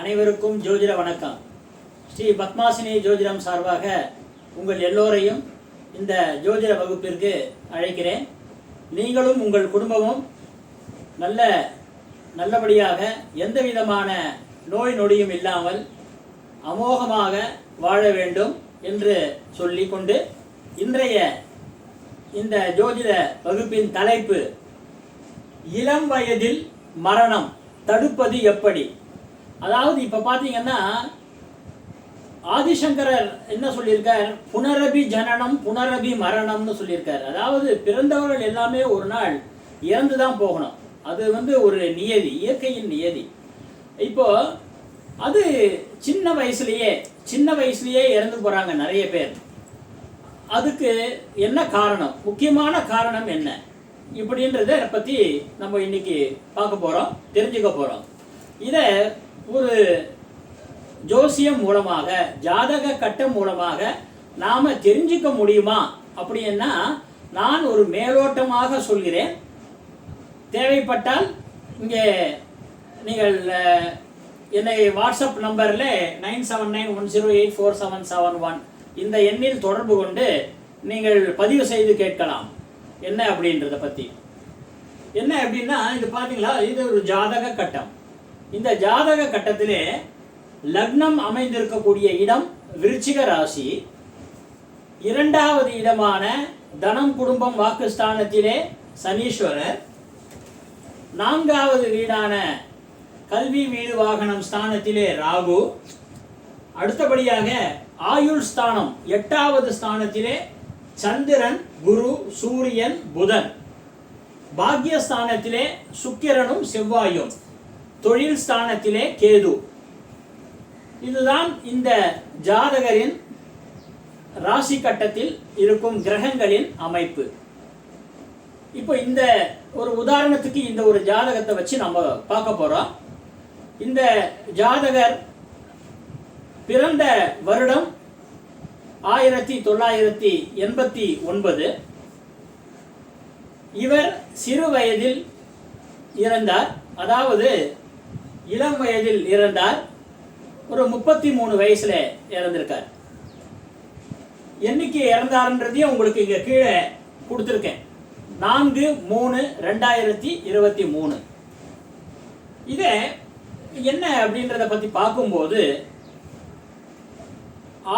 அனைவருக்கும் ஜோதிட வணக்கம். ஸ்ரீ பத்மாசினி ஜோதிடம் சார்பாக உங்கள் எல்லோரையும் இந்த ஜோதிட வகுப்பிற்கு அழைக்கிறேன். நீங்களும் உங்கள் குடும்பமும் நல்ல நல்லபடியாக எந்த விதமான நோய் நொடியும் இல்லாமல் அமோகமாக வாழ வேண்டும் என்று சொல்லிக்கொண்டு இன்றைய இந்த ஜோதிட வகுப்பின் தலைப்பு இளம் வயதில் மரணம் தடுப்பது எப்படி? அதாவது இப்ப பாத்தீங்கன்னா ஆதிசங்கரர் என்ன சொல்லியிருக்கார்? புனரபி ஜனனம் புனரபி மரணம்னு சொல்லியிருக்கார். அதாவது பிறந்தவர்கள் எல்லாமே ஒரு நாள் இறந்து தான் போகணும். அது வந்து ஒரு நியதி இயற்கையின் நியதி. இப்போ அது சின்ன வயசுலயே சின்ன வயசுலயே இறந்து போறாங்க நிறைய பேர். அதுக்கு என்ன காரணம்? முக்கியமான காரணம் என்ன? இப்படின்றத பற்றி நம்ம இன்னைக்கு பார்க்க போகிறோம் தெரிஞ்சுக்க போகிறோம் இதை ஒரு ஜோசியம் மூலமாக ஜாதக கட்டம் மூலமாக நாம் தெரிஞ்சுக்க முடியுமா? அப்படின்னா நான் ஒரு மேலோட்டமாக சொல்கிறேன். தேவைப்பட்டால் இங்கே நீங்கள் என்னை வாட்ஸ்அப் நம்பரில் nine seven nine one zero eight four seven seven one இந்த எண்ணில் தொடர்பு கொண்டு நீங்கள் பதிவு செய்து கேட்கலாம். என்ன அப்படின்றத பற்றி என்ன அப்படின்னா இது பார்த்தீங்களா இது ஒரு ஜாதக கட்டம். இந்த ஜாதக கட்டத்திலே லக்னம் அமைந்திருக்கக்கூடிய இடம் விருச்சிக ராசி. இரண்டாவது இடமான தனம் குடும்பம் வாக்குஸ்தானத்திலே சனீஸ்வரர். நான்காவது வீடான கல்வி வீடு வாகனம் ஸ்தானத்திலே ராகு. அடுத்தபடியாக ஆயுள் ஸ்தானம் எட்டாவது ஸ்தானத்திலே சந்திரன் குரு சூரியன் புதன். பாக்யஸ்தானத்திலே சுக்கிரனும் செவ்வாயும். தொழில் ஸ்தானத்திலே கேது. இதுதான் இந்த ஜாதகரின் ராசி கட்டத்தில் இருக்கும் கிரகங்களின் அமைப்பு. இப்போ இந்த ஒரு உதாரணத்துக்கு இந்த ஒரு ஜாதகத்தை வச்சு நம்ம பார்க்க போறோம். இந்த ஜாதகர் பிறந்த வருடம் ஆயிரத்தி தொள்ளாயிரத்தி எண்பத்தி ஒன்பது. இவர் சிறு வயதில் இறந்தார். அதாவது இளம் வயதில் இறந்தார். ஒரு முப்பத்தி மூணு வயசுல இறந்திருக்கார். என்னைக்கு இறந்தாருன்றதையும் உங்களுக்கு இங்க கீழே கொடுத்துருக்கேன். நான்கு மூணு ரெண்டாயிரத்தி இருபத்தி மூணு இதை என்ன அப்படின்றத பத்தி பார்க்கும்போது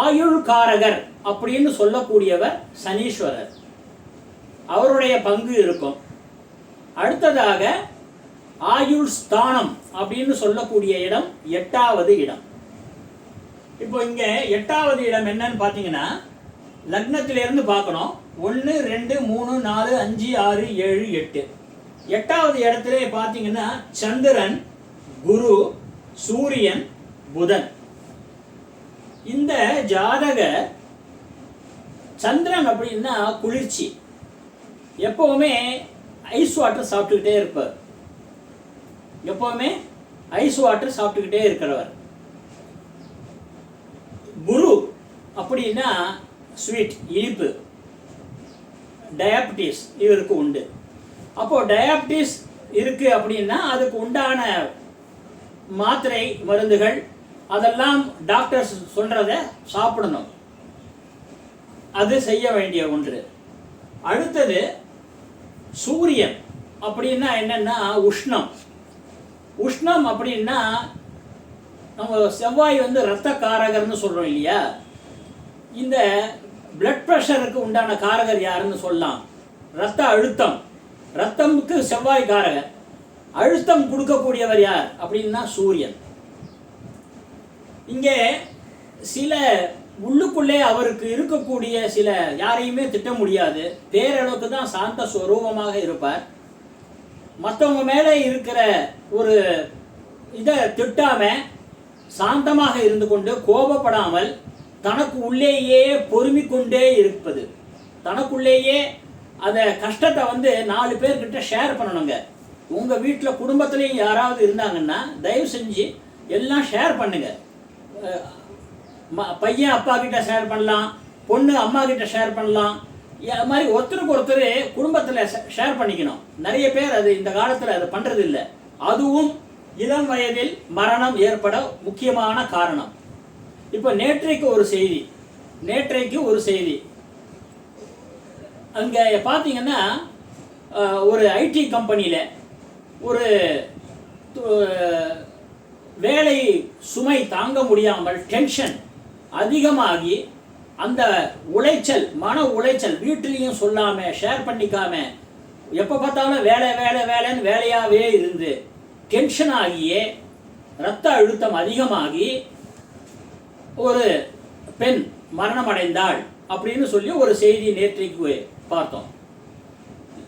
ஆயுள்காரகர் அப்படின்னு சொல்லக்கூடியவர் சனீஸ்வரர். அவருடைய பங்கு இருக்கும். அடுத்ததாக ஆயுள் ஸ்தானம் அப்படின்னு சொல்லக்கூடிய இடம் எட்டாவது இடம். இப்போ இங்க எட்டாவது இடம் என்னன்னு பார்த்தீங்கன்னா லக்னத்திலிருந்து பார்க்கணும். ஒன்று ரெண்டு மூணு நாலு அஞ்சு ஆறு ஏழு எட்டு. எட்டாவது இடத்துல பார்த்தீங்கன்னா சந்திரன் குரு சூரியன் புதன். இந்த ஜாதக சந்திரன் அப்படின்னா குளிர்ச்சி. எப்பவுமே ஐஸ் வாட்டர் சாப்பிட்டுக்கிட்டே இருப்பார். எப்பவுமே ஐஸ் வாட்டர் சாப்பிட்டுக்கிட்டே இருக்கிறவர். குரு அப்படின்னா ஸ்வீட் இனிப்பு. டயாபிட்டிஸ் இவருக்கு உண்டு. அப்போது டயாபிட்டிஸ் இருக்குது அப்படின்னா அதுக்கு உண்டான மாத்திரை மருந்துகள் அதெல்லாம் டாக்டர்ஸ் சொல்கிறத சாப்பிடணும். அது செய்ய வேண்டிய ஒன்று. அடுத்தது சூரியன் அப்படின்னா என்னென்னா உஷ்ணம். உஷ்ணம் அப்படின்னா நம்ம செவ்வாய் வந்து ரத்த காரகர்னு சொல்கிறோம் இல்லையா? இந்த பிளட் ப்ரெஷருக்கு உண்டான காரகர் யாருன்னு சொல்லலாம். ரத்த அழுத்தம். ரத்தமுக்கு செவ்வாய் காரகர். அழுத்தம் கொடுக்கக்கூடியவர் யார்? அப்படின்னா சூரியன். இங்கே சில உள்ளுக்குள்ளே அவருக்கு இருக்கக்கூடிய சில யாரையுமே திட்ட முடியாது. பேரளவுக்கு தான் சாந்த ஸ்வரூபமாக இருப்பார். மற்றவங்க மேலே இருக்கிற ஒரு இதை திட்டாம சாந்தமாக இருந்து கொண்டு கோபப்படாமல் தனக்கு உள்ளேயே பொறுமிக்கொண்டே இருப்பது. தனக்குள்ளேயே அந்த கஷ்டத்தை வந்து நாலு பேர்கிட்ட ஷேர் பண்ணணுங்க. உங்கள் வீட்டில் குடும்பத்துலேயும் யாராவது இருந்தாங்கன்னா தயவு செஞ்சு எல்லாம் ஷேர் பண்ணுங்க. ம- பையன் அப்பா கிட்ட ஷேர் பண்ணலாம் பொண்ணு அம்மா கிட்ட ஷேர் பண்ணலாம். அது மாதிரி ஒருத்தருக்கு ஒருத்தர் குடும்பத்தில் ஷேர் பண்ணிக்கணும். நிறைய பேர் அது இந்த காலத்தில் அது பண்றது இல்லை அதுவும் இளம் வயதில் மரணம் ஏற்பட முக்கியமான காரணம். இப்போ நேற்றைக்கு ஒரு செய்தி. நேற்றைக்கு ஒரு செய்தி. அங்கே பார்த்தீங்கன்னா ஒரு ஐடி கம்பெனியில் ஒரு வேலை சுமை தாங்க முடியாமல் டென்ஷன் அதிகமாகி அந்த உளைச்சல் மன உளைச்சல் வீட்டிலையும் சொல்லாம ஷேர் பண்ணிக்காம எப்போ பார்த்தாலும் வேலை வேலை வேலைன்னு வேலையாகவே இருந்து டென்ஷன் ஆகியே ரத்த அழுத்தம் அதிகமாகி ஒரு பெண் மரணமடைந்தாள் அப்படின்னு சொல்லி ஒரு செய்தி நேற்றைக்கு பார்த்தோம்.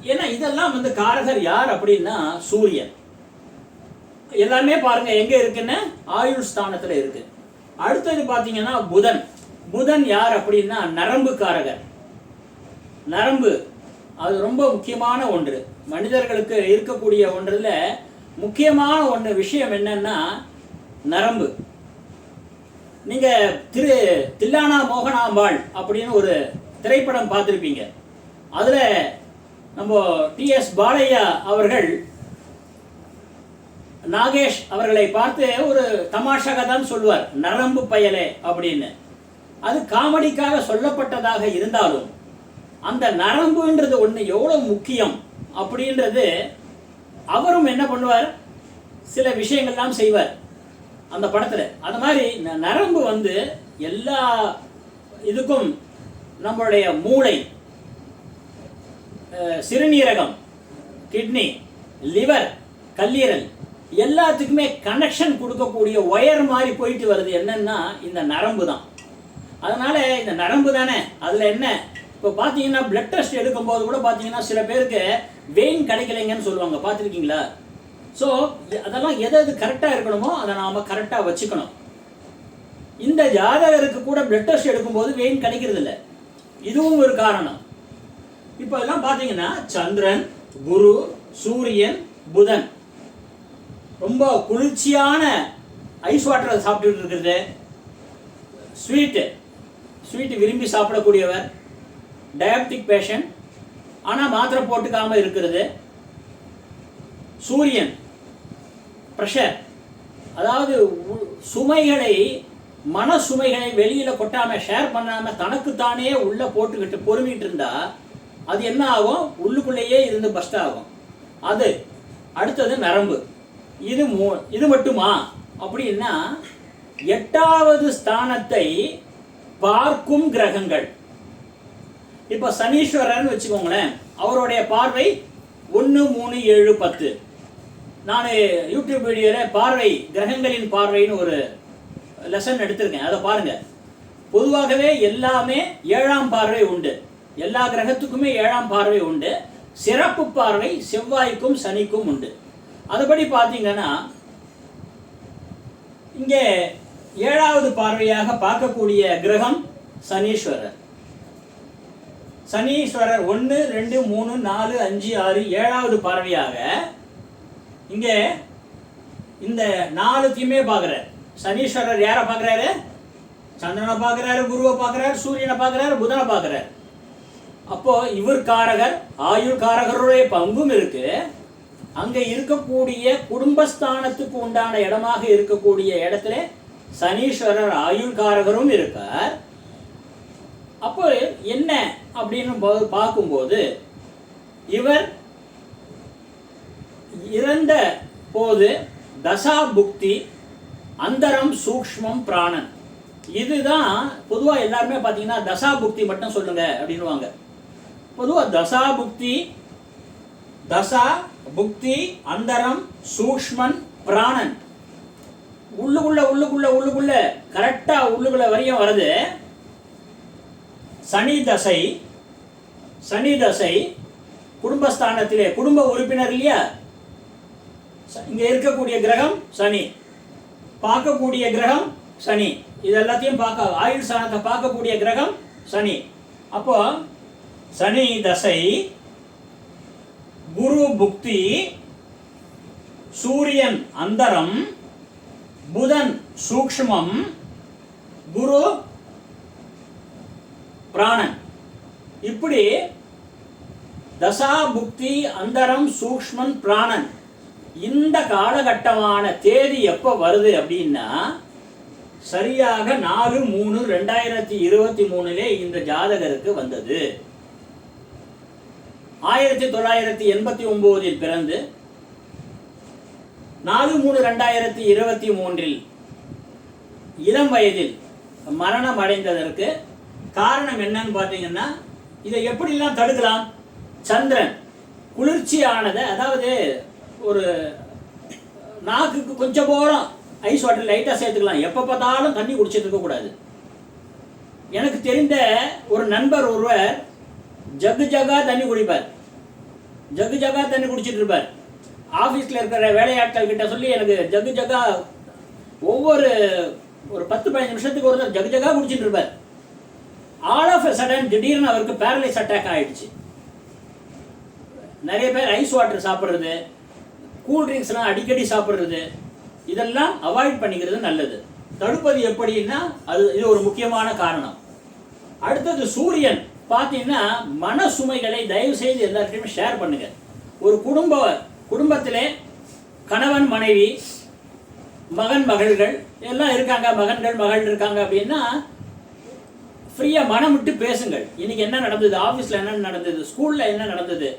ஏன்னா இதெல்லாம் வந்து காரகர் யார் அப்படின்னா சூரியன். எல்லாமே பாருங்க எங்க இருக்குன்னு? ஆயுள் ஸ்தானத்தில் இருக்கு. அடுத்தது பார்த்தீங்கன்னா புதன். புதன் யார் அப்படின்னா நரம்புக்காரகர். நரம்பு அது ரொம்ப முக்கியமான ஒன்று. மனிதர்களுக்கு இருக்கக்கூடிய ஒன்றில் முக்கியமான ஒன்று விஷயம் என்னன்னா நரம்பு. நீங்கள் திரு தில்லானா மோகனாம்பாள் அப்படின்னு ஒரு திரைப்படம் பார்த்துருப்பீங்க. அதில் நம்ம டிஎஸ் பாலையா அவர்கள் நாகேஷ் அவர்களை பார்த்து ஒரு தமாஷாக தான் சொல்லுவார். நரம்பு பயலே அப்படின்னு. அது காமெடிக்காக சொல்லப்பட்டதாக இருந்தாலும் அந்த நரம்புன்றது ஒன்று எவ்வளோ முக்கியம் அப்படின்றது அவரும் என்ன பண்ணுவார்? சில விஷயங்கள்லாம் செய்வார். அந்த படத்தில். அந்த மாதிரி நரம்பு வந்து எல்லா இதுக்கும் நம்மளுடைய மூளை சிறுநீரகம் கிட்னி லிவர் கல்லீரல் எல்லாத்துக்குமே கனெக்ஷன் கொடுக்கக்கூடிய ஒயர் மாதிரி போயிட்டு வருது. என்னன்னா இந்த நரம்பு தான் அதனால் இந்த நரம்பு தானே? அதில் என்ன? இப்போ பார்த்தீங்கன்னா பிளட் டெஸ்ட் எடுக்கும்போது கூட பார்த்தீங்கன்னா சில பேருக்கு வெயின் கிடைக்கலைங்கன்னு சொல்லுவாங்க. பார்த்துருக்கீங்களா? ஸோ அதெல்லாம் எது எது கரெக்டாக இருக்கணுமோ அதை நாம் கரெக்டாக வச்சுக்கணும். இந்த ஜாதகருக்கு கூட பிளட் டெஸ்ட் எடுக்கும்போது வெயின் கிடைக்கிறது இல்லை. இதுவும் ஒரு காரணம். இப்போ இதெல்லாம் பார்த்தீங்கன்னா சந்திரன் குரு சூரியன் புதன். ரொம்ப குளிர்ச்சியான ஐஸ் வாட்டரை சாப்பிட்டுட்டு இருக்கிறது. ஸ்வீட்டு ஸ்வீட்டு விரும்பி சாப்பிடக்கூடியவர் டயபெட்டிக் பேஷண்ட் ஆனால் மாத்திரை போட்டுக்காம இருக்கிறது. சூரியன் ப்ரெஷர் அதாவது உ- சுமைகளை மன சுமைகளை வெளியில் கொட்டாமல் ஷேர் பண்ணாமல் தனக்குத்தானே உள்ளே போட்டுக்கிட்டு பொறுமிட்டு இருந்தா அது என்ன ஆகும்? உள்ளுக்குள்ளேயே இருந்து பஸ்ட் ஆகும். அது அடுத்தது நரம்பு. இது மூ இது மட்டுமா? அப்படின்னா எட்டாவது ஸ்தானத்தை பார்க்கும் கிரகங்கள். இப்போ சனீஸ்வரர்னு வச்சுக்கோங்களேன் அவருடைய பார்வை ஒன்று மூணு ஏழு பத்து. நான் யூடியூப் வீடியோவில் பார்வை கிரகங்களின் பார்வைன்னு ஒரு லெசன் எடுத்திருக்கேன். அதை பாருங்க. பொதுவாகவே எல்லாமே ஏழாம் பார்வை உண்டு. எல்லா கிரகத்துக்குமே ஏழாம் பார்வை உண்டு. சிறப்பு பார்வை செவ்வாய்க்கும் சனிக்கும் உண்டு. அதுபடி பார்த்தீங்கன்னா இங்கே ஏழாவது பார்வையாக பார்க்கக்கூடிய கிரகம் சனீஸ்வரர். சனீஸ்வரர் ஒன்று ரெண்டு மூணு நாலு அஞ்சு ஆறு ஏழாவது பார்வையாக இங்கே இந்த நாலுத்தையுமே பார்க்குறார். சனீஸ்வரர் யாரை பார்க்குறாரு? சந்திரனை பார்க்குறாரு குருவை பார்க்குறாரு சூரியனை பார்க்குறாரு புதனை பார்க்குறாரு. அப்போ இவர் காரகர் ஆயுள் காரகருடைய பங்கும் இருக்கு. அங்கே இருக்கக்கூடிய குடும்பஸ்தானத்துக்கு உண்டான இடமாக இருக்கக்கூடிய இடத்துல சனீஸ்வரர் ஆயுள்காரகரும் இருக்கார். அப்போ என்ன அப்படின்னு பார்க்கும்போது இவர் இறந்த போது தசா புக்தி அந்தரம் சூக்ஷ்மம் பிராணன். இதுதான் பொதுவாக எல்லாருமே பார்த்தீங்கன்னா தசா புக்தி மட்டும் சொல்லுங்க அப்படின்னுவாங்க. பொதுவாக தசா புக்தி தசா புக்தி அந்தரம் சூக்மன் பிராணன். உள்ளுக்குள்ள உள்ளுக்குள்ள உள்ளுக்குள்ள கரெக்டா உள்ளுக்குள்ள வரையும் வருது. சனி தசை சனி தசை குடும்பஸ்தானத்திலே குடும்ப உறுப்பினர் இல்லையா? ச- இங்க இருக்கக்கூடிய கிரகம் சனி. பார்க்கக்கூடிய கிரகம் சனி. இது எல்லாத்தையும் பார்க்க ஆயுள் சாணத்தை பார்க்கக்கூடிய கிரகம் சனி. அப்போ சனி தசை குரு புக்தி சூரியன் அந்தரம் புதன் சூக்ஷ்மம் குரு பிராணன். இப்படி தசா புக்தி அந்தரம் சூக்ஷ்மன் பிராணன் இந்த காலகட்டமான தேதி எப்போ வருது அப்படின்னா சரியாக நாலு மூணு ரெண்டாயிரத்தி இருபத்தி மூணுலே இந்த ஜாதகருக்கு வந்தது. ஆயிரத்தி தொள்ளாயிரத்தி எண்பத்தி ஒன்பதில் பிறந்து நாலு மூணு ரெண்டாயிரத்தி இருபத்தி மூன்றில் இளம் வயதில் மரணம் அடைந்ததற்கு காரணம் என்னன்னு பார்த்தீங்கன்னா இதை எப்படிலாம் தடுக்கலாம்? சந்திரன் குளிர்ச்சியானதை அதாவது ஒரு நாக்குக்கு கொஞ்சம் போகிறோம் ஐஸ் வாட்டர் லைட்டாக சேர்த்துக்கலாம். எப்போ பார்த்தாலும் தண்ணி குடிச்சிட்டு இருக்கக்கூடாது எனக்கு தெரிந்த ஒரு நண்பர் ஒருவர் ஜக்கு ஜக்கா தண்ணி குடிப்பார். ஜக்கு ஜக்கா தண்ணி குடிச்சிட்டு இருப்பார். ஆஃபீஸில் இருக்கிற வேலையாட்கள் கிட்ட சொல்லி எனக்கு ஜகு ஜக்கா ஒவ்வொரு ஒரு பத்து பதினஞ்சு நிமிஷத்துக்கு ஒரு தடவை ஜகா ஜக்கா குடிச்சிட்டு இருப்பார். ஆல் ஆஃப் சடன் திடீர்னு அவருக்கு பேரலைஸ் அட்டாக் ஆயிடுச்சு. நிறைய பேர் ஐஸ் வாட்டர் சாப்பிட்றது கூல் ட்ரிங்க்ஸ்லாம் அடிக்கடி சாப்பிட்றது இதெல்லாம் அவாய்ட் பண்ணிக்கிறது நல்லது. தடுப்பது எப்படின்னா அது இது ஒரு முக்கியமான காரணம். அடுத்தது சூரியன். பார்த்தீங்கன்னா மன சுமைகளை தயவு செய்து எல்லார்கிட்டையுமே ஷேர் பண்ணுங்க. ஒரு குடும்ப குடும்பத்திலே கணவன் மனைவி மகன் மகள்கள் எல்லாம் இருக்காங்க. மகன்கள் மகள் இருக்காங்க அப்படின்னா ஃப்ரீயாக மனம் விட்டு பேசுங்கள். இன்றைக்கி என்ன நடந்தது? ஆஃபீஸில் என்ன நடந்தது? ஸ்கூலில் என்ன நடந்தது?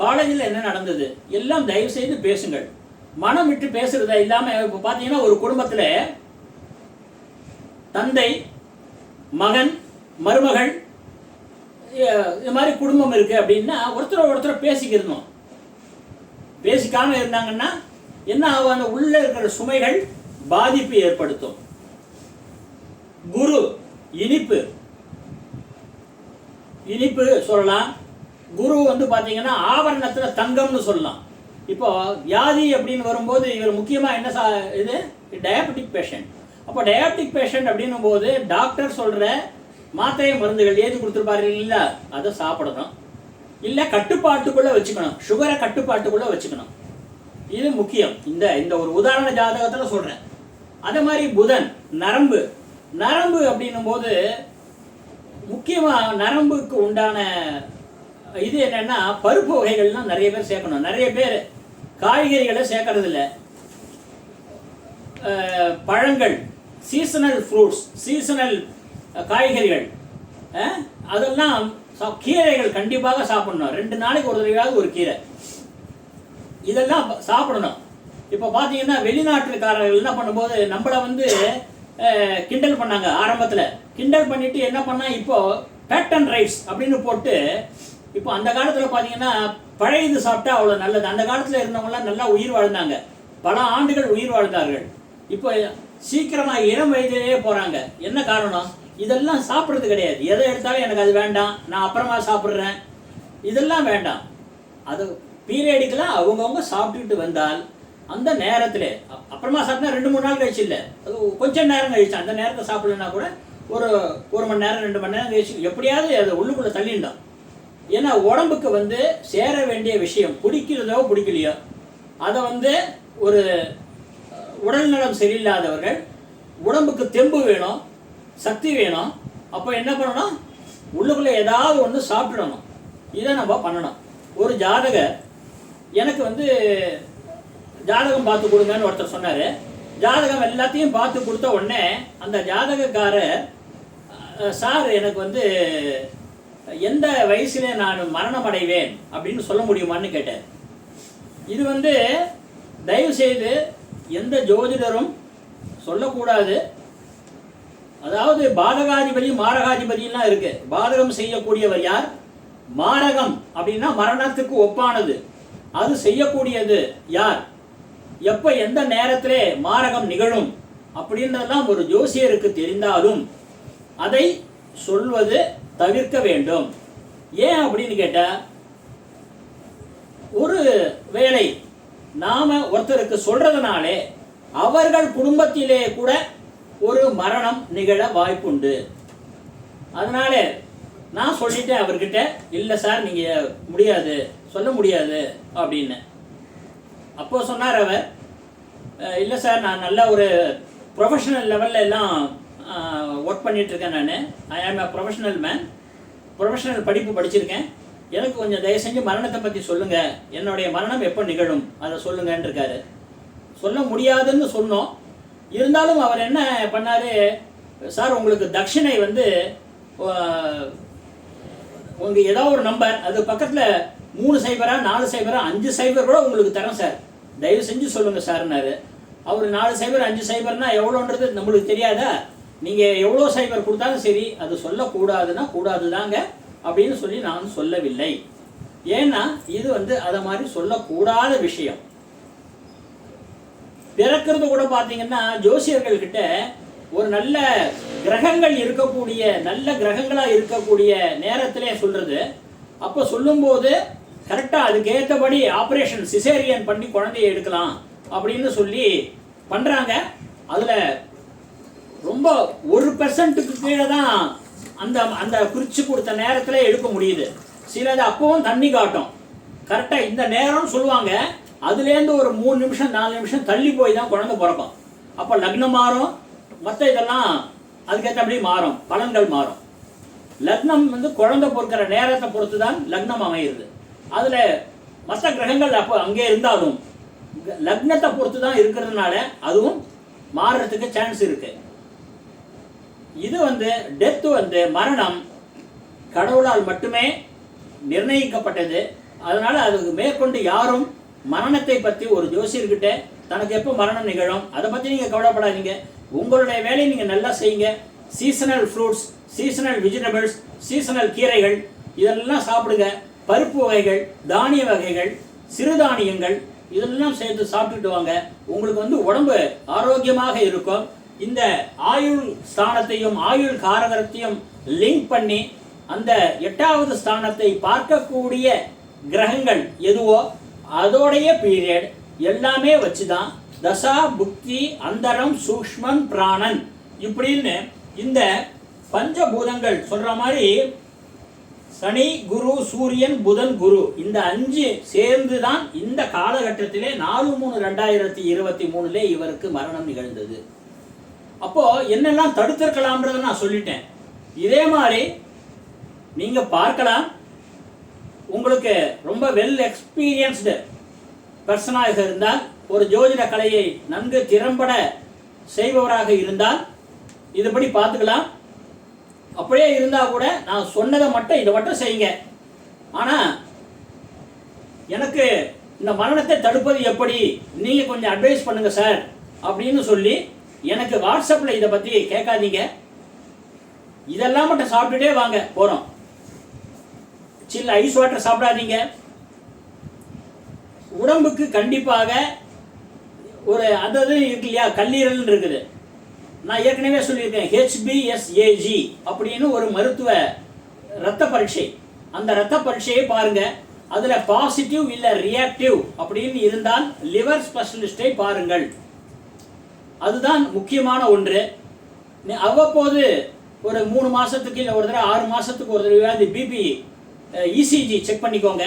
காலேஜில் என்ன நடந்தது? எல்லாம் தயவு செய்து பேசுங்கள். மனம் விட்டு பேசுகிறத இல்லாமல் இப்போ பார்த்தீங்கன்னா ஒரு குடும்பத்தில் தந்தை மகன் மருமகள் இது மாதிரி குடும்பம் இருக்குது அப்படின்னா ஒருத்தர் ஒருத்தர் பேசிக்கிறணும் பேசிக்காமல் இருந்தாங்கன்னா என்ன ஆகும்? அந்த உள்ளே இருக்கிற சுமைகள் பாதிப்பு ஏற்படுத்தும். குரு இனிப்பு. இனிப்பு சொல்லலாம். குரு வந்து பார்த்தீங்கன்னா ஆவரணத்தில் தங்கம்னு சொல்லலாம். இப்போ வியாதி அப்படின்னு வரும்போது இவர் முக்கியமாக என்ன சா இது? டயபெட்டிக் பேஷண்ட் அப்போ டயபெட்டிக் பேஷண்ட் அப்படின்னும் போது டாக்டர் சொல்கிற மாத்திரை மருந்துகள் ஏது கொடுத்துருப்பாரு இல்லை? அதை சாப்பிடணும். இல்லை கட்டுப்பாட்டுக்குள்ளே வச்சுக்கணும். சுகரை கட்டுப்பாட்டுக்குள்ளே வச்சுக்கணும். இது முக்கியம். இந்த இந்த ஒரு உதாரண ஜாதகத்தில் சொல்கிறேன் அதே மாதிரி புதன் நரம்பு. நரம்பு அப்படின்னும் போது முக்கியமாக நரம்புக்கு உண்டான இது என்னன்னா பருப்பு வகைகள்லாம் நிறைய பேர் சேர்க்கணும். நிறைய பேர் காய்கறிகளை சேர்க்கறதில்ல. பழங்கள் சீசனல் ஃப்ரூட்ஸ் சீசனல் காய்கறிகள் அதெல்லாம் சா- கீரைகள் கண்டிப்பாக சாப்பிடணும். ரெண்டு நாளைக்கு ஒரு தடவையாவது ஒரு கீரை. இதெல்லாம் சாப்பிடணும். இப்போ பார்த்தீங்கன்னா வெளிநாட்டுக்காரர்கள் என்ன பண்ணும்போது நம்மளை வந்து கிண்டல் பண்ணாங்க ஆரம்பத்தில். கிண்டல் பண்ணிட்டு என்ன பண்ணால் இப்போது பேட்டன் ரைஸ் அப்படின்னு போட்டு இப்போ அந்த காலத்தில் பார்த்தீங்கன்னா பழையது சாப்பிட்டா அவ்வளோ நல்லது. அந்த காலத்தில் இருந்தவங்களாம் நல்லா உயிர் வாழ்ந்தாங்க. பல ஆண்டுகள் உயிர் வாழ்ந்தார்கள். இப்போ சீக்கிரமாக இளம் வயதிலேயே போகிறாங்க என்ன காரணம்? இதெல்லாம் சாப்பிட்றது கிடையாது. எதை எடுத்தாலும் எனக்கு அது வேண்டாம். நான் அப்புறமா சாப்பிட்றேன். இதெல்லாம் வேண்டாம். அது பீரியடிக்கெல்லாம் அவங்கவுங்க சாப்பிட்டுட்டு வந்தால் அந்த நேரத்தில் அப்புறமா சாப்பிட்டா ரெண்டு மூணு நாள் கழிச்சு இல்லை. அது கொஞ்சம் நேரம் கழிச்சு அந்த நேரத்தை சாப்பிடலன்னா கூட ஒரு ஒரு மணி நேரம் ரெண்டு மணி நேரம் கழிச்சு எப்படியாவது அதை உள்ளுக்குள்ளே தள்ளிண்டோம் ஏன்னா உடம்புக்கு வந்து சேர வேண்டிய விஷயம் பிடிக்கிறதோ பிடிக்கலையோ அதை வந்து ஒரு உடல்நலம் சரியில்லாதவர்கள் உடம்புக்கு தெம்பு வேணும். சக்தி வேணும். அப்போ என்ன பண்ணணும்? உள்ளுக்குள்ளே ஏதாவது ஒன்று சாப்பிடணும். இதை நம்ம பண்ணணும். ஒரு ஜாதகர் எனக்கு வந்து ஜாதகம் பார்த்து கொடுங்கன்னு ஒருத்தர் சொன்னார். ஜாதகம் எல்லாத்தையும் பார்த்து கொடுத்த உடனே அந்த ஜாதகக்காரர் சார் எனக்கு வந்து எந்த வயசுல நான் மரணம் அடைவேன்? அப்படின்னு சொல்ல முடியுமான்னு கேட்டார். இது வந்து தயவு செய்து எந்த ஜோதிடரும் சொல்லக்கூடாது. அதாவது பாதகாதிபதி மாரகாதிபதியெல்லாம் இருக்கு. பாதகம் செய்யக்கூடியவர் யார்? மாரகம் அப்படின்னா மரணத்துக்கு ஒப்பானது. அது செய்யக்கூடியது யார்? எப்ப எந்த நேரத்திலே மாரகம் நிகழும் அப்படின்றதெல்லாம் ஒரு ஜோசியருக்கு தெரிந்தாலும் அதை சொல்வது தவிர்க்க வேண்டும். ஏன் அப்படின்னு கேட்டால் ஒரு வேளை நாம ஒருத்தருக்கு சொல்றதுனாலே அவர்கள் குடும்பத்திலே கூட ஒரு மரணம் நிகழ வாய்ப்புண்டு. அதனால நான் சொல்லிட்டேன் அவர்கிட்ட இல்லை சார் நீங்கள் முடியாது சொல்ல முடியாது அப்படின்னு. அப்போ சொன்னார் அவர் இல்லை சார் நான் நல்ல ஒரு ப்ரொஃபஷனல் லெவலில் எல்லாம் ஒர்க் பண்ணிகிட்ருக்கேன் நான். ஐ ஆம் அ ப்ரொஃபஷனல் மேன் ப்ரொஃபஷனல் படிப்பு படிச்சிருக்கேன். எனக்கு கொஞ்சம் தயவு செஞ்சு மரணத்தை பற்றி சொல்லுங்கள் என்னுடைய மரணம் எப்போ நிகழும்? அதை சொல்லுங்கன்னு இருக்காரு சொல்ல முடியாதுன்னு சொன்னோம். இருந்தாலும் அவர் என்ன பண்ணார்? சார் உங்களுக்கு தட்சிணை வந்து உங்கள் ஏதோ ஒரு நம்பர் அது பக்கத்தில் மூணு சைபரா நாலு சைபரா அஞ்சு சைபர் கூட உங்களுக்கு தரேன் சார். தயவு செஞ்சு சொல்லுங்கள் சார்னாரு. அவர் நாலு சைபர் அஞ்சு சைபர்னா எவ்வளோன்றது நம்மளுக்கு தெரியாதா? நீங்கள் எவ்வளோ சைபர் கொடுத்தாலும் சரி அது சொல்லக்கூடாதுன்னா கூடாது தாங்க அப்படின்னு சொல்லி நான் சொல்லவில்லை. ஏன்னா இது வந்து அதை மாதிரி சொல்லக்கூடாத விஷயம். பிறக்கிறது கூட பார்த்தீங்கன்னா ஜோசியர்கள் கிட்ட ஒரு நல்ல கிரகங்கள் இருக்கக்கூடிய நல்ல கிரகங்களாக இருக்கக்கூடிய நேரத்திலே சொல்றது. அப்போ சொல்லும்போது கரெக்டாக அதுக்கேற்றபடி ஆப்ரேஷன் சிசேரியன் பண்ணி குழந்தைய எடுக்கலாம் அப்படின்னு சொல்லி பண்ணுறாங்க அதில் ரொம்ப ஒரு பெர்சன்ட்டுக்கு கீழே தான் அந்த அந்த குறிச்சு கொடுத்த நேரத்தில் எடுக்க முடியுது. சிலது அப்பவும் தண்ணி காட்டும். கரெக்டாக இந்த நேரம்னு சொல்லுவாங்க. அதுலேருந்து ஒரு மூணு நிமிஷம் நாலு நிமிஷம் தள்ளி போய் தான் குழந்தை பிறக்கும். அப்போ லக்னம் மாறும். மற்ற இதெல்லாம் அதுக்கேற்றபடி மாறும். பலன்கள் மாறும். லக்னம் வந்து குழந்தை பொறுக்கிற நேரத்தை பொறுத்து தான் லக்னம் அமையுது அதில் மற்ற கிரகங்கள் அப்போ அங்கே இருந்தாலும் லக்னத்தை பொறுத்து தான் இருக்கிறதுனால அதுவும் மாறுறதுக்கு சான்ஸ் இருக்கு. இது வந்து டெத் வந்து மரணம். கடவுளால் மட்டுமே நிர்ணயிக்கப்பட்டது. அதனால் அதுக்கு மேற்கொண்டு யாரும் மரணத்தை பற்றி ஒரு ஜோசியர்கிட்ட தனக்கு எப்போ மரணம் நிகழும்? அதை பற்றி நீங்கள் கவலைப்படாதீங்க. உங்களுடைய வேலையை நீங்கள் நல்லா செய்யுங்க. Seasonal fruits seasonal vegetables seasonal கீரைகள் இதெல்லாம் சாப்பிடுங்க. பருப்பு வகைகள் தானிய வகைகள் சிறுதானியங்கள் இதெல்லாம் சேர்த்து சாப்பிட்டுட்டு வாங்க. உங்களுக்கு வந்து உடம்பு ஆரோக்கியமாக இருக்கும். இந்த ஆயுள் ஸ்தானத்தையும் ஆயுள் காரகத்தையும் லிங்க் பண்ணி அந்த எட்டாவது ஸ்தானத்தை பார்க்கக்கூடிய கிரகங்கள் எதுவோ அதோடைய பீரியட் எல்லாமே வச்சுதான் தசா புக்தி அந்தரம் சூக்மன் பிராணன் இப்படின்னு இந்த பஞ்சபூதங்கள் சொல்ற மாதிரி சனி குரு சூரியன் புதன் குரு இந்த அஞ்சு சேர்ந்து தான் இந்த காலகட்டத்திலே நாலு மூணு ரெண்டாயிரத்தி இருபத்தி மூணுலே இவருக்கு மரணம் நிகழ்ந்தது. அப்போ என்னெல்லாம் தடுத்திருக்கலாம்ன்றதை நான் சொல்லிட்டேன். இதே மாதிரி நீங்க பார்க்கலாம். உங்களுக்கு ரொம்ப வெல் எக்ஸ்பீரியன்ஸ்டு பர்சனாக இருந்தால் ஒரு ஜோதிட கலையை நன்கு திறம்பட செய்பவராக இருந்தால் இதுபடி பார்த்துக்கலாம். அப்படியே இருந்தால் கூட நான் சொன்னதை மட்டும் இதை மட்டும் செய்யுங்க. ஆனால் எனக்கு இந்த மரணத்தை தடுப்பது எப்படி? நீங்கள் கொஞ்சம் அட்வைஸ் பண்ணுங்கள் சார் அப்படின்னு சொல்லி எனக்கு வாட்ஸ்அப்பில் இதை பற்றி கேட்காதீங்க. இதெல்லாம் மட்டும் சாப்பிட்டுட்டே வாங்க போகிறோம் சில்ல ஐஸ் வாட்டர் சாப்பிடாதீங்க. உடம்புக்கு கண்டிப்பாக ஒரு அதாவது இருக்கு இல்லையா? கல்லீரல் இருக்குது. நான் ஏற்கனவே சொல்லியிருக்கேன் ஹெச்பிஎஸ்ஏஜி அப்படின்னு ஒரு மருத்துவ ரத்த பரீட்சை. அந்த ரத்த பரீட்சையை பாருங்க. அதில் பாசிட்டிவ் இல்லை ரியாக்டிவ் அப்படின்னு இருந்தால் லிவர் ஸ்பெஷலிஸ்டை பாருங்கள். அதுதான் முக்கியமான ஒன்று. அவ்வப்போது ஒரு மூணு மாதத்துக்கு இல்லை ஒரு தடவை ஆறு மாதத்துக்கு ஒரு தடவையாவது பிபி இசிஜி செக் பண்ணிக்கோங்க.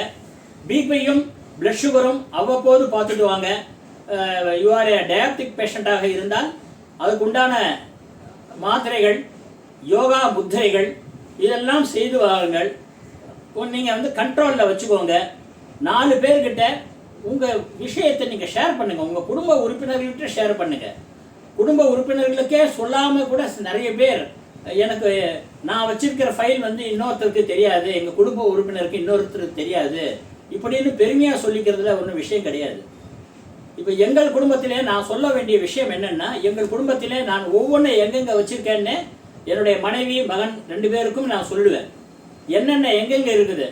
பிபியும் பிளட் சுகரும் அவ்வப்போது பார்த்துட்டு வாங்க. யூஆர் ஏ டயாபிட்டிக் பேஷண்ட்டாக இருந்தால் அதுக்கு உண்டான மாத்திரைகள் யோகா முத்திரைகள் இதெல்லாம் செய்து வாருங்கள். நீங்கள் வந்து கண்ட்ரோலில் வச்சுக்கோங்க. நாலு பேர்கிட்ட உங்கள் விஷயத்தை நீங்கள் ஷேர் பண்ணுங்கள் உங்கள் குடும்ப உறுப்பினர்கள்கிட்ட ஷேர் பண்ணுங்கள் குடும்ப உறுப்பினர்களுக்கே சொல்லாமல் கூட நிறைய பேர் எனக்கு நான் வச்சிருக்கிற ஃபைல் வந்து இன்னொருத்தருக்கு தெரியாது எங்கள் குடும்ப உறுப்பினருக்கு இன்னொருத்தருக்கு தெரியாது இப்படின்னு பெருமையாக சொல்லிக்கிறதுல ஒன்றும் விஷயம் கிடையாது. இப்போ எங்கள் குடும்பத்திலே நான் சொல்ல வேண்டிய விஷயம் என்னென்னா எங்கள் குடும்பத்திலே நான் ஒவ்வொன்றும் எங்கெங்கே வச்சுருக்கேன்னு என்னுடைய மனைவி மகன் ரெண்டு பேருக்கும் நான் சொல்லுவேன். என்னென்ன எங்கெங்கே இருக்குது?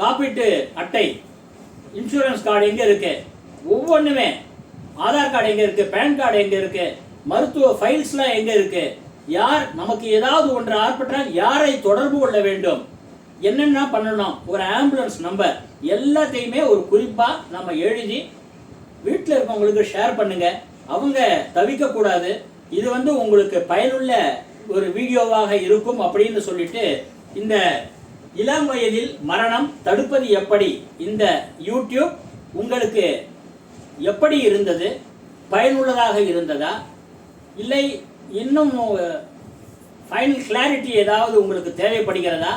காப்பீட்டு அட்டை இன்சூரன்ஸ் கார்டு எங்கே இருக்குது ஒவ்வொன்றுமே ஆதார் கார்டு எங்கே இருக்குது பேன் கார்டு எங்கே இருக்குது மருத்துவ ஃபைல்ஸ்லாம் எங்கே இருக்குது யார் நமக்கு ஏதாவது ஒன்று ஆர்ப்பட்டால் யாரை தொடர்பு கொள்ள வேண்டும்? என்னென்ன பண்ணணும்? ஒரு ஆம்புலன்ஸ் நம்பர் எல்லாத்தையுமே ஒரு குறிப்பாக நம்ம எழுதி வீட்டில் இருக்கவங்களுக்கு ஷேர் பண்ணுங்க. அவங்க தவிக்கக்கூடாது. இது வந்து உங்களுக்கு பயனுள்ள ஒரு வீடியோவாக இருக்கும் அப்படின்னு சொல்லிட்டு இந்த இளம் வயதில் மரணம் தடுப்பது எப்படி? இந்த யூடியூப் உங்களுக்கு எப்படி இருந்தது? பயனுள்ளதாக இருந்ததா? இல்லை இன்னும் ஃபைனல் கிளாரிட்டி ஏதாவது உங்களுக்கு தேவைப்படுகிறதா?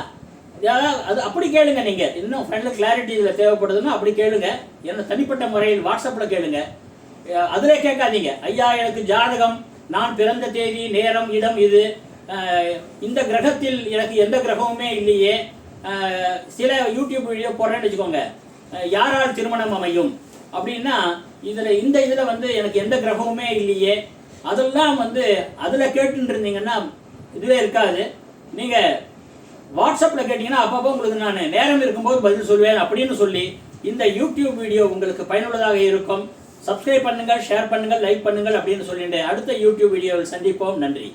ஏதாவது அது அப்படி கேளுங்க நீங்கள் இன்னும் ஃபைனல் கிளாரிட்டி இதில் தேவைப்படுதுன்னா அப்படி கேளுங்க. என்ன தனிப்பட்ட முறையில் வாட்ஸ்அப்பில் கேளுங்க. அதிலே கேட்காதீங்க. ஐயா எனக்கு ஜாதகம் நான் பிறந்த தேதி நேரம் இடம் இது. இந்த கிரகத்தில் எனக்கு எந்த கிரகமுமே இல்லையே. சில யூடியூப் வீடியோ போடுறேன்னு வச்சுக்கோங்க. யாரால் திருமணம் அமையும்? அப்படின்னா இதில் இந்த இதில் வந்து எனக்கு எந்த கிரகமுமே இல்லையே. அதெல்லாம் வந்து அதில் கேட்டுட்டு இருந்தீங்கன்னா இதுவே இருக்காது. நீங்கள் வாட்ஸ்அப்பில் கேட்டிங்கன்னா அப்பப்போ உங்களுக்கு நான் நேரம் இருக்கும்போது பதில் சொல்வேன் அப்படின்னு சொல்லி இந்த யூடியூப் வீடியோ உங்களுக்கு பயனுள்ளதாக இருக்கும். சப்ஸ்கிரைப் பண்ணுங்கள் ஷேர் பண்ணுங்கள் லைக் பண்ணுங்கள் அப்படின்னு சொல்லிட்டு அடுத்த யூடியூப் வீடியோவில் சந்திப்போம். நன்றி.